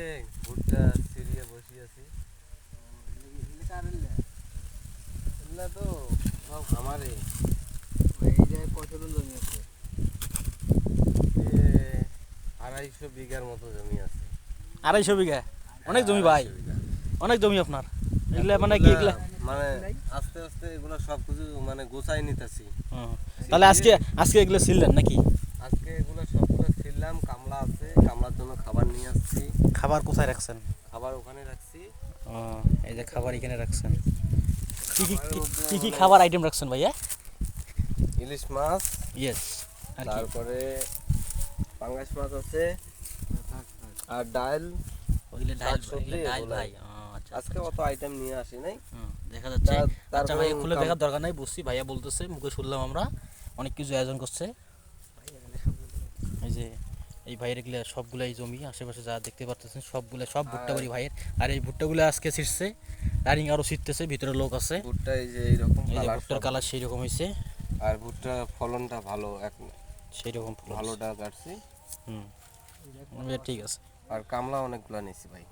যে ভুট্টা সিরিয়ে বসি আছি। তো সব আমারে এই জায়গায় কতগুলো জমি আছে আড়াইশো বিঘার মতো জমি আছে। আড়াইশো বিঘা? অনেক জমি ভাই। অনেক জমি আপনার। এগুলা মানে কি এগুলা? মানে আস্তে আস্তে এগুলো সব কিছু মানে গোছাই নিতেছি। তাহলে আজকে আজকে এগুলো ছিলেন নাকি? আজকে এগুলো সবগুলো ছিললাম কামলা আছে। কামলার জন্য খাবার নিয়ে আসছি। খাবার কোথায় রাখছেন? খাবার ওখানে রাখছি। ও, এই যে খাবার এখানে রাখছেন। কি কি খাবার আইটেম রাখছেন ভাইয়া? ইলিশ মাছ। ইয়েস তারপরে পাঙ্গাস মাছ আছে। আর ডাল। ওইগুলো ডাল ডাল ভাই আচ্ছা আজকে অত আইটেম নিয়ে আসি নাই। দেখা যাচ্ছে। আচ্ছা ভাই খুলে দেখার দরকার নাই বুঝছি ভাইয়া বলতেছে মুখে শুনলাম আমরা। অনেক কিছু আয়োজন করছে। এই যে এই ভাইয়ের এগুলো সবগুলো এই জমি আশেপাশে যা দেখতে পাচ্ছেন সবগুলো সব ভুট্টা বাড়ি ভাইয়ের। আর এই ভুট্টাগুলো আজকে ছিটছে রানিং আরও ছিটতেছে ভিতরে লোক আছে। ভুট্টা এই যে এইরকম ভুট্টার কালার সেই রকম হয়েছে আর ভুট্টা ফলনটা ভালো এক সেই রকম ভালোটা কাটছি। হুম। ঠিক আছে। আর কামলা অনেকগুলো নিয়েছি ভাই।